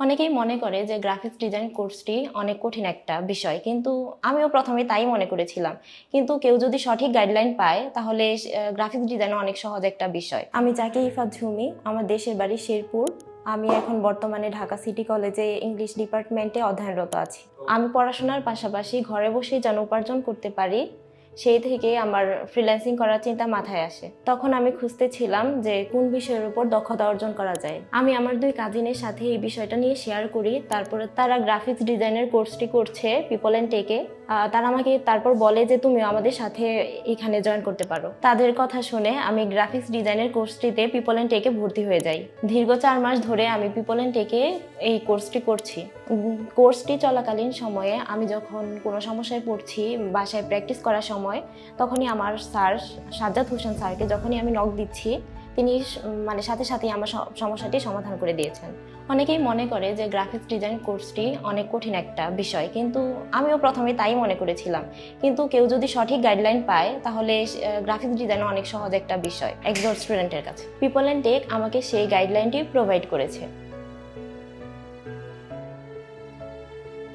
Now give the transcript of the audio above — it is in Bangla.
অনেকেই মনে করে যে গ্রাফিক্স ডিজাইন কোর্সটি অনেক কঠিন একটা বিষয়, কিন্তু আমিও প্রথমে তাই মনে করেছিলাম। কিন্তু কেউ যদি সঠিক গাইডলাইন পায়, তাহলে গ্রাফিক্স ডিজাইন অনেক সহজ একটা বিষয়। আমি যাকে ইফাত ঝুমি, আমার দেশের বাড়ি শেরপুর। আমি এখন বর্তমানে ঢাকা সিটি কলেজে ইংলিশ ডিপার্টমেন্টে অধ্যয়নরত আছি। আমি পড়াশোনার পাশাপাশি ঘরে বসেই যেন উপার্জন করতে পারি সেই থেকে আমার ফ্রিল্যান্সিং করার চিন্তা মাথায় আসে। তখন আমি খুঁজতে ছিলাম যে কোন বিষয়ের উপর দক্ষতা অর্জন করা যায়। আমি আমার দুই কাজিনের সাথে এই বিষয়টা নিয়ে শেয়ার করি, তারপরে তারা গ্রাফিক্স ডিজাইনের কোর্সটি করছে পিপল অ্যান্ড টেকে তারা আমাকে তারপর বলে যে তুমি আমাদের সাথে এখানে জয়েন করতে পারো। তাদের কথা শুনে আমি গ্রাফিক্স ডিজাইনের কোর্সটিতে পিপল অ্যান্ড টেকে ভর্তি হয়ে যাই। দীর্ঘ চার মাস ধরে আমি পিপল অ্যান্ড টেকে এই কোর্সটি করছি। কোর্সটি চলাকালীন সময়ে আমি যখন কোনো সমস্যায় পড়ছি, বাসায় প্র্যাকটিস করার সময়, তখনই আমার স্যার সাজ্জাদ হোসেন স্যারকে যখনই আমি নক দিচ্ছি তিনি মানে সাথে সাথেই আমার সমস্যাটি সমাধান করে দিয়েছেন। অনেকেই মনে করে যে গ্রাফিক্স ডিজাইন কোর্সটি অনেক কঠিন একটা বিষয়, কিন্তু আমিও প্রথমে তাই মনে করেছিলাম। কিন্তু কেউ যদি সঠিক গাইডলাইন পায়, তাহলে গ্রাফিক্স ডিজাইন অনেক সহজ একটা বিষয়, একজন স্টুডেন্টের কাছে। পিপল অ্যান্ড টেক আমাকে সেই গাইডলাইনটি প্রোভাইড করেছে।